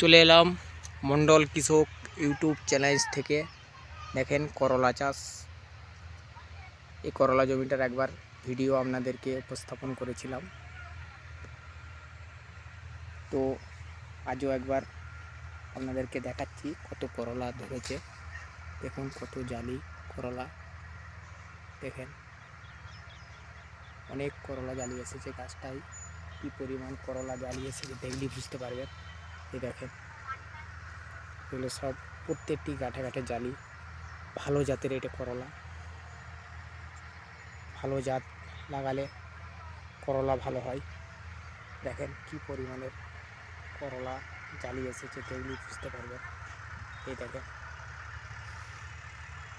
চলে এলাম মণ্ডল কৃষক ইউটিউব চ্যানেল থেকে। দেখেন করলা চাষ। এই করলা জমিটার একবার ভিডিও আপনাদেরকে উপস্থাপন করেছিলাম। তো আজও একবার আপনাদেরকে দেখাচ্ছি কত করলা ধরেছে। দেখুন কত জালি করলা। দেখেন অনেক করলা জালি এসেছে গাছটাই কী পরিমাণ করলা জালি এসেছে দেখলেই বুঝতে পারবেন। এই দেখেন। এগুলো সব প্রত্যেকটি গাঁঠে গাঁঠে জালি। ভালো জাতের এটা করলা। ভালো জাত লাগালে করলা ভালো হয়। দেখেন কি পরিমাণের করলা জালি এসেছে দেখলেই বুঝতে পারবেন। এই দেখেন।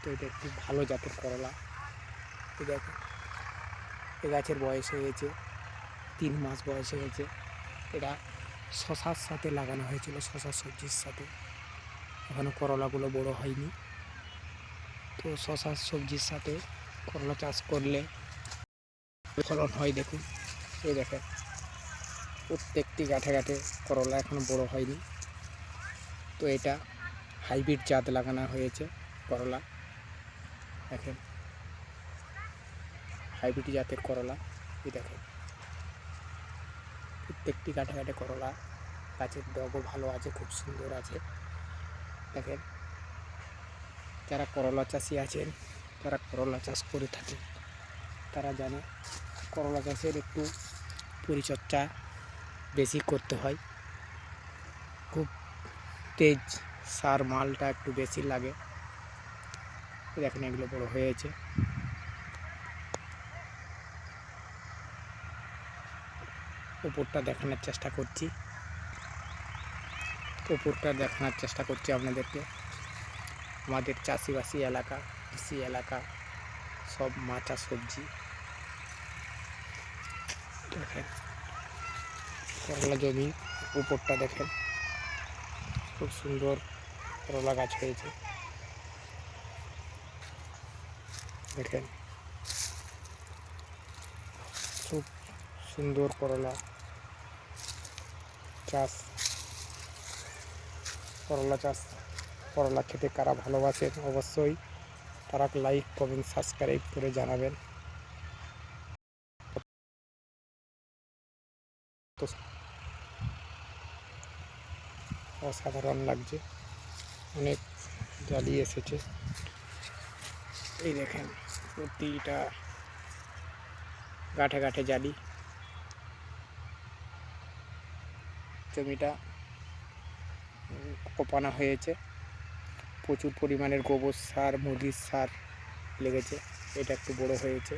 তো এটা একটি ভালো জাতের করলা। এই দেখেন। এ গাছের বয়স হয়ে গেছে, তিন মাস বয়স হয়ে গেছে। এটা শশার সাথে লাগানো হয়েছিল, শশা সবজির সাথে। এখনও করলাগুলো বড় হয়নি। তো শশা সবজির সাথে করলা চাষ করলে ফলন হয় দেখুন। এই দেখেন, প্রত্যেকটি গাঁঠে গাঁঠে করলা এখনও বড় হয়নি। তো এটা হাইব্রিড জাত লাগানো হয়েছে করলা। দেখেন, হাইব্রিড জাতের করলা। এই দেখেন। প্রত্যেকটি গাঁঠে গাঁঠে করলা। গাছের ডগও ভালো আছে, খুব সুন্দর আছে। দেখেন, যারা করলা চাষি আছেন যারা করলা চাষ করে থাকেন। তারা জানে করলা চাষের একটু পরিচর্যা বেশি করতে হয়। খুব তেজ সার মালটা একটু বেশি লাগে। দেখেন এগুলো বড় হয়েছে। উপরটা দেখানোর চেষ্টা করছি। উপরটা দেখানোর চেষ্টা করছি আপনাদেরকে। আমাদের চাষিবাসি এলাকা, কৃষি এলাকা, সব মাচা সবজি। দেখেন, করলা জমি, উপরটা দেখেন। খুব সুন্দর করলা গাছ হয়েছে। দেখেন, খুব সুন্দর, করলা, চাষ। করলা চাষ, করলা খেতে কারা ভালোবাসেন অবশ্যই তারা লাইক কমেন্ট সাবস্ক্রাইব করে জানাবেন। অসাধারণ লাগছে, অনেক জালি এসেছে। এই দেখেন, প্রতিটা গাঁঠে গাঁঠে জালি। জমিটা কোপানো হয়েছে। প্রচুর পরিমাণের গোবর সার, মুরগির সার লেগেছে। এটা একটু বড় হয়েছে।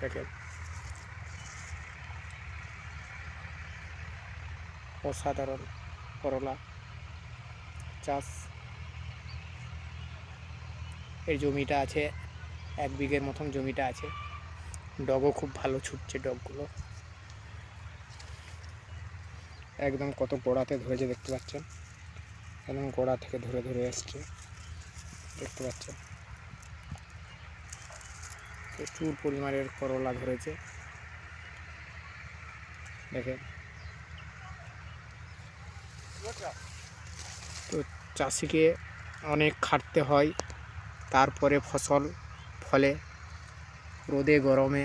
দেখেন। অসাধারণ করলা চাষ। এই জমিটা আছে, এক বিঘের মতন জমিটা আছে। ডগও খুব ভালো ছুটছে ডগগুলো। একদম কত গোড়াতে ধরেছে দেখতে পাচ্ছেন? একদম গোড়া থেকে ধরে ধরে এসছে। দেখতে পাচ্ছেন? প্রচুর পরিমাণের করলা ধরেছে। দেখেন। তো চাষিকে অনেক খাটতে হয়, তারপরে ফসল ফলে রোদে গরমে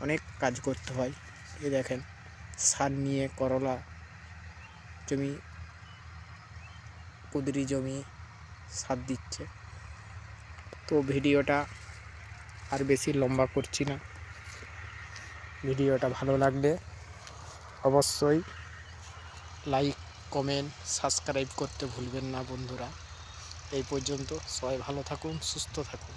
অনেক কাজ করতে হয়। এই দেখেন, সার নিয়ে করলা জমি, কুদরি জমি, সার দিচ্ছে। তো ভিডিওটা আর বেশি লম্বা করছি না। ভিডিওটা ভালো লাগলে অবশ্যই লাইক, কমেন্ট, সাবস্ক্রাইব করতে ভুলবেন না বন্ধুরা। এই পর্যন্ত সবাই ভালো থাকুন, সুস্থ থাকুন।